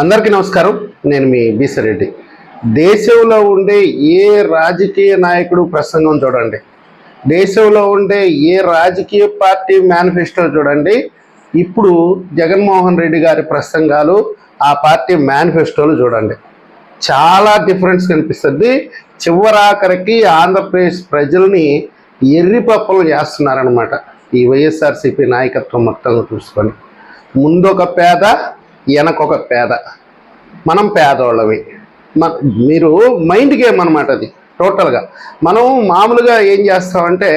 అందరికీ నమస్కారం. నేను మీ బీసరెడ్డి. దేశంలో ఉండే ఏ రాజకీయ నాయకుడు ప్రసంగం చూడండి. దేశంలో ఉండే ఏ రాజకీయ పార్టీ మేనిఫెస్టో చూడండి. ఇప్పుడు జగన్మోహన్ రెడ్డి గారి ప్రసంగాలు ఆ పార్టీ మేనిఫెస్టోలు చూడండి. చాలా డిఫరెన్స్ కనిపిస్తుంది. చివరాఖరికి ఆంధ్రప్రదేశ్ ప్రజల్ని ఎర్రిపప్పలు చేస్తున్నారనమాట ఈ వైఎస్ఆర్సీపీ నాయకత్వం మొత్తంగా చూసుకొని. ముందొక పేద వెనకొక పేద. మనం పేదోళ్ళవి మన మీరు మైండ్ గేమ్ అనమాట అది టోటల్గా. మనం మామూలుగా ఏం చేస్తామంటే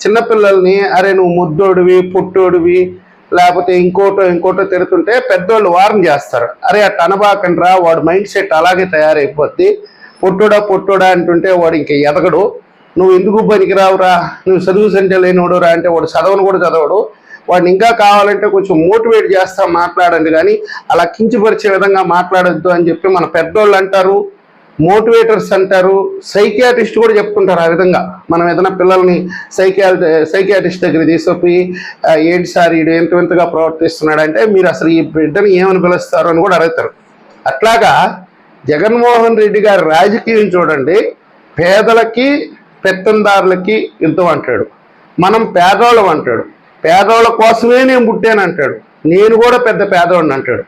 చిన్నపిల్లల్ని అరే నువ్వు ముద్దోడివి పుట్టోడివి లేకపోతే ఇంకోటో ఇంకోటో తిడుతుంటే పెద్దోళ్ళు వారం చేస్తారు. అరే అట్ట అనబాకండ్రా వాడు మైండ్ సెట్ అలాగే తయారైపోద్ది. పొట్టోడా పుట్టుడా అంటుంటే వాడు ఇంకా ఎదగడు. నువ్వు ఎందుకు పనికిరావురా? నువ్వు చదువు సంటే లేనివాడురా అంటే వాడు చదవను కూడా చదవడు. వాడిని ఇంకా కావాలంటే కొంచెం మోటివేట్ చేస్తా మాట్లాడండి కానీ అలా కించపరిచే విధంగా మాట్లాడొద్దు అని చెప్పి మన పెద్దోళ్ళు అంటారు మోటివేటర్స్ అంటారు సైకియాటిస్ట్ కూడా చెప్తుంటారు ఆ విధంగా. మనం ఏదైనా పిల్లల్ని సైకియా సైకియాటిస్ట్ దగ్గర తీసుకుపోయి ఏంటి సార్ ఈడు ఎంత వింతగా ప్రవర్తిస్తున్నాడు అంటే మీరు అసలు ఈ బిడ్డని ఏమని పిలుస్తారు అని కూడా అడుగుతారు. అట్లాగా జగన్మోహన్ రెడ్డి గారి రాజకీయం చూడండి పేదలకి పెత్తందారులకి యుద్ధం అంటాడు. మనం పేదవాళ్ళం అంటాడు. పేదవాళ్ళ కోసమే నేను పుట్టానంటాడు. నేను కూడా పెద్ద పేదవాడిని అంటాడు.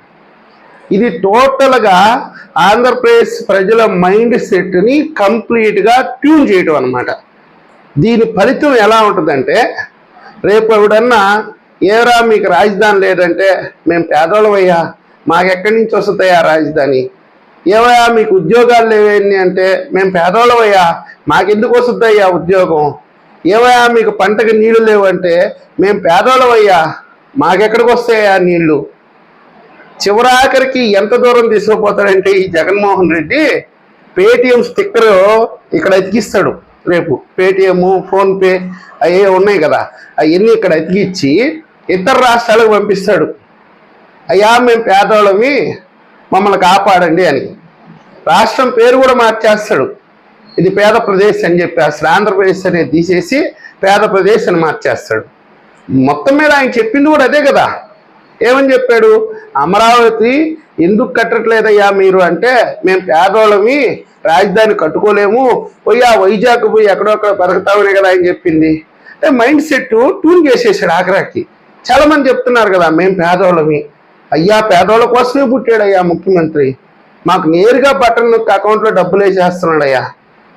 ఇది టోటల్గా ఆంధ్రప్రదేశ్ ప్రజల మైండ్ సెట్ని కంప్లీట్గా ట్యూన్ చేయటం అనమాట దీని ఫలితం ఎలా ఉంటుందంటే రేపు ఎవడన్నా ఏరా మీకు రాజధాని లేదంటే మేము పేదవాళ్ళమయ్యా మాకెక్కడి నుంచి వస్తుందయ్యా రాజధాని? ఏవయ్యా మీకు ఉద్యోగాలు లేవేంటి అంటే మేము పేదవాళ్ళమయ్యా మాకెందుకు వస్తుందయ్యా ఉద్యోగం? ఏవయ్యా మీకు పంటకి నీళ్ళు లేవంటే మేము పేదోళ్ళమయ్యా మాకెక్కడికి వస్తాయా నీళ్ళు? చివరాఖరికి ఎంత దూరం తీసుకుపోతాడంటే ఈ జగన్మోహన్ రెడ్డి పేటిఎం స్టిక్కర్ ఇక్కడ ఎతికిస్తాడు రేపు. పేటిఎం ఫోన్పే అవి ఉన్నాయి కదా. అవన్నీ ఇక్కడ ఎతికిచ్చి ఇతర రాష్ట్రాలకు పంపిస్తాడు. అయ్యా మేము పేదవాళ్ళమి మమ్మల్ని కాపాడండి అని. రాష్ట్రం పేరు కూడా మార్చేస్తాడు. ఇది పేద ప్రదేశ్ అని చెప్పేస్తాడు ఆంధ్రప్రదేశ్ అనేది తీసేసి పేద ప్రదేశ్ అని మార్చేస్తాడు. మొత్తం మీద ఆయన చెప్పింది కూడా అదే కదా. ఏమని చెప్పాడు? అమరావతి ఎందుకు కట్టట్లేదయ్యా మీరు అంటే మేము పేదోళ్ళమి రాజధాని కట్టుకోలేము పోయి ఆ వైజాగ్ పోయి ఎక్కడొక్కడ బతుకుతామనే కదా ఆయన చెప్పింది. అంటే మైండ్ సెట్ ట్యూన్ చేసేసాడు ఆఖరాకి చాలా మంది చెప్తున్నారు కదా మేము పేదోళ్ళమి. అయ్యా పేదోళ్ళ కోసమే పుట్టాడు అయ్యా ముఖ్యమంత్రి. మాకు నేరుగా బటన్ అకౌంట్లో డబ్బులు వేసేస్తున్నాడు అయ్యా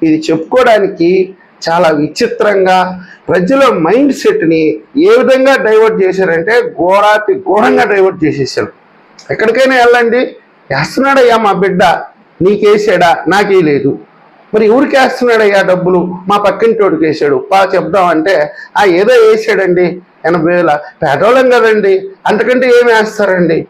ఇది చెప్పుకోవడానికి చాలా విచిత్రంగా ప్రజల మైండ్ సెట్ని ఏ విధంగా డైవర్ట్ చేశారంటే ఘోరాతి ఘోరంగా డైవర్ట్ చేసేసారు. ఎక్కడికైనా వెళ్ళండి. వేస్తున్నాడయ్యా మా బిడ్డ. నీకేసాడా? నాకే లేదు. మరి ఎవరికి వేస్తున్నాడయ్యా డబ్బులు? మా పక్కింటోడికి వేసాడు. పా చెప్దామంటే ఆ ఏదో వేసాడండి. ఎనభై వేల. పేదోళం కదండి. అంతకంటే ఏం వేస్తారండి?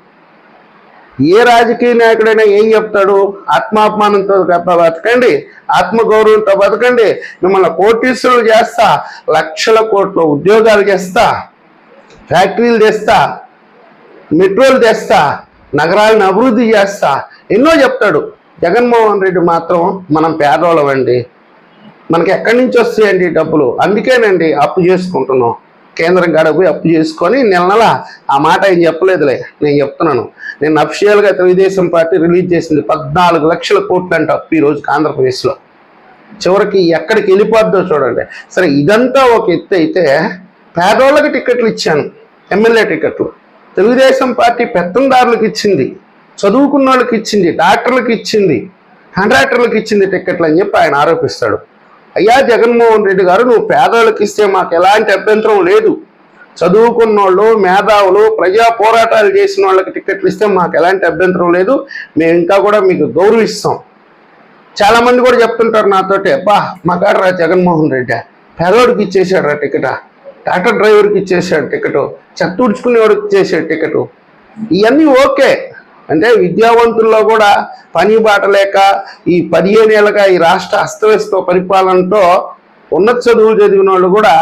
ఏ రాజకీయ నాయకుడైనా ఏం చెప్తాడు? ఆత్మాభిమానంతో బతకండి. ఆత్మగౌరవంతో బతకండి. మిమ్మల్ని కోటీశ్వరులు చేస్తా లక్షల కోట్ల ఉద్యోగాలు చేస్తా ఫ్యాక్టరీలు తెస్తా మెట్రోలు తెస్తా నగరాలను అభివృద్ధి చేస్తా. ఎన్నో చెప్తాడు. జగన్మోహన్ రెడ్డి మాత్రం మనం పేదవాళ్ళమండి మనకి ఎక్కడి నుంచి వస్తాయండి డబ్బులు? అందుకేనండి అప్పు చేసుకుంటున్నాం. కేంద్రం కాడ పోయి అప్పు చేసుకొని నెల నెల ఆ మాట ఏం చెప్పలేదులే. నేను చెప్తున్నాను. నేను అఫిషియల్గా తెలుగుదేశం పార్టీ రిలీజ్ చేసింది పద్నాలుగు లక్షల కోట్లు అంట అప్పు ఈ రోజుకి ఆంధ్రప్రదేశ్లో. చివరికి ఎక్కడికి వెళ్ళిపోద్దో చూడండి. సరే ఇదంతా ఒక ఎత్తు అయితే పేదోళ్ళకి టికెట్లు ఇచ్చాను ఎమ్మెల్యే టికెట్లు తెలుగుదేశం పార్టీ పెత్తందారులకు ఇచ్చింది చదువుకున్న వాళ్ళకి ఇచ్చింది డాక్టర్లకు ఇచ్చింది కాంట్రాక్టర్లకు ఇచ్చింది టికెట్లు అని చెప్పి ఆయన ఆరోపిస్తాడు. అయ్యా జగన్మోహన్ రెడ్డి గారు నువ్వు పేదోళ్ళకి ఇస్తే మాకు ఎలాంటి అభ్యంతరం లేదు. చదువుకున్న వాళ్ళు మేధావులు ప్రజా పోరాటాలు చేసిన వాళ్ళకి టికెట్లు ఇస్తే మాకు ఎలాంటి అభ్యంతరం లేదు. మేము ఇంకా కూడా మీకు గౌరవిస్తాం చాలామంది కూడా చెప్తుంటారు నాతోటి అబ్బా మా కాడరా జగన్మోహన్ రెడ్డి పేదోడికి ఇచ్చేసాడు రా టికెట్ టాటా డ్రైవర్కి ఇచ్చేసాడు టికెట్ చెత్త ఉడుచుకునేవాడికి ఇచ్చేసాడు టికెట్ ఇవన్నీ ఓకే. అంటే విద్యావంతుల్లో కూడా పని బాట లేక ఈ పదిహేను ఏళ్ళగా ఈ రాష్ట్ర అస్తవ్యస్త పరిపాలనతో ఉన్నత చదువులు చదివిన వాళ్ళు కూడా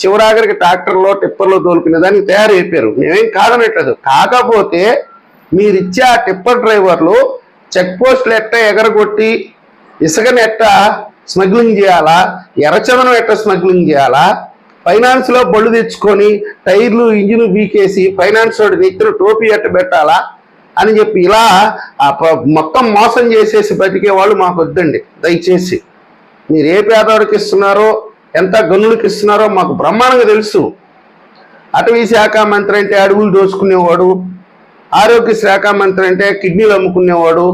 చివరాఖరికి ట్రాక్టర్లో టిప్పర్లో తోలుకునే దానికి తయారైపోయారు. మేమేం కాదనట్లేదు. కాకపోతే మీరిచ్చే ఆ టిప్పర్ డ్రైవర్లు చెక్ పోస్టులు ఎట్ట ఎగరగొట్టి ఇసుకను ఎట్ట స్మగ్లింగ్ చేయాలా ఎర్రచందనం ఎట్ట స్మగ్లింగ్ చేయాలా ఫైనాన్స్లో బళ్ళు తెచ్చుకొని టైర్లు ఇంజిన్ బీకేసి ఫైనాన్స్ వాడి నెత్తిన టోపీ ఎట్ట పెట్టాలా అని చెప్పి ఇలా ఆ మొత్తం మోసం చేసేసి బతికే వాళ్ళు మాకు వద్దండి. దయచేసి. మీరు ఏ పేదవాడికి ఇస్తున్నారో ఎంత గనులకి ఇస్తున్నారో మాకు బ్రహ్మాండంగా తెలుసు. అటవీ శాఖ మంత్రి అంటే అడవులు దోచుకునేవాడు ఆరోగ్య శాఖ మంత్రి అంటే కిడ్నీలు అమ్ముకునేవాడు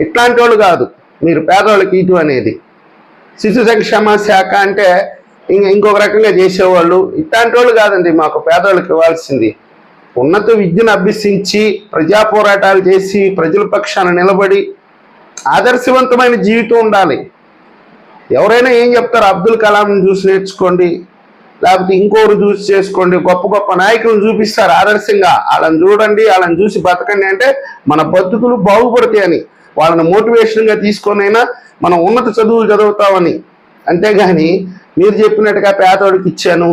ఇట్లాంటి వాళ్ళు కాదు. మీరు పేదవాళ్ళకి ఇటు అనేది. శిశు సంక్షేమ శాఖ అంటే ఇంకొక రకంగా చేసేవాళ్ళు ఇట్లాంటి వాళ్ళు కాదండి మాకు పేదవాళ్ళకి ఇవ్వాల్సింది. ఉన్నత విద్యను అభ్యసించి ప్రజా పోరాటాలు చేసి ప్రజల పక్షాన నిలబడి ఆదర్శవంతమైన జీవితం ఉండాలి. ఎవరైనా ఏం చెప్తారు అబ్దుల్ కలాంని చూసి నేర్చుకోండి లేకపోతే ఇంకోరు చూసి చేసుకోండి గొప్ప గొప్ప నాయకులను చూపిస్తారు ఆదర్శంగా. వాళ్ళని చూడండి వాళ్ళని చూసి బతకండి అంటే మన బతుకులు బాగుపడతాయని వాళ్ళని మోటివేషన్గా తీసుకొనైనా మనం ఉన్నత చదువులు చదువుతామని. అంతేగాని మీరు చెప్పినట్టుగా పేదోడికి ఇచ్చాను.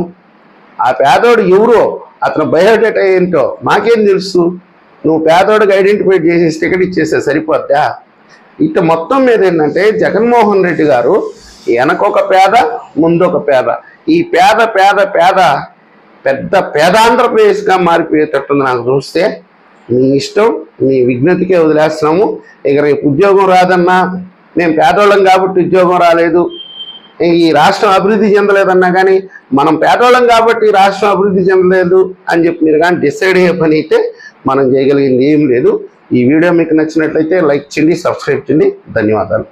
ఆ పేదోడు ఎవరో అతను బయోడేటా ఏంటో మాకేం తెలుసు? నువ్వు పేదోడికి ఐడెంటిఫై చేసి టికెట్ ఇచ్చేస్తే సరిపోద్దా? ఇంత మొత్తం మీద ఏంటంటే జగన్మోహన్ రెడ్డి గారు వెనకొక పేద ముందొక పేద. ఈ పేద పేద పేద పెద్ద పేదాంధ్రప్రదేశ్గా మారిపోయేటట్టుంది నాకు చూస్తే మీ ఇష్టం మీ విజ్ఞతకే వదిలేస్తున్నాము. ఇక రేపు ఉద్యోగం రాదన్నా మేము పేదోళ్ళం కాబట్టి ఉద్యోగం రాలేదు. ఈ రాష్ట్రం అభివృద్ధి చెందలేదన్నా కానీ మనం పేదోళ్ళం కాబట్టి రాష్ట్రం అభివృద్ధి చెందలేదు అని చెప్పి మీరు కానీ డిసైడ్ అయ్యే పని అయితే మనం చేయగలిగింది ఏం లేదు. ఈ వీడియో మీకు నచ్చినట్లయితే లైక్ చేయండి సబ్స్క్రైబ్ చేయండి. ధన్యవాదాలు.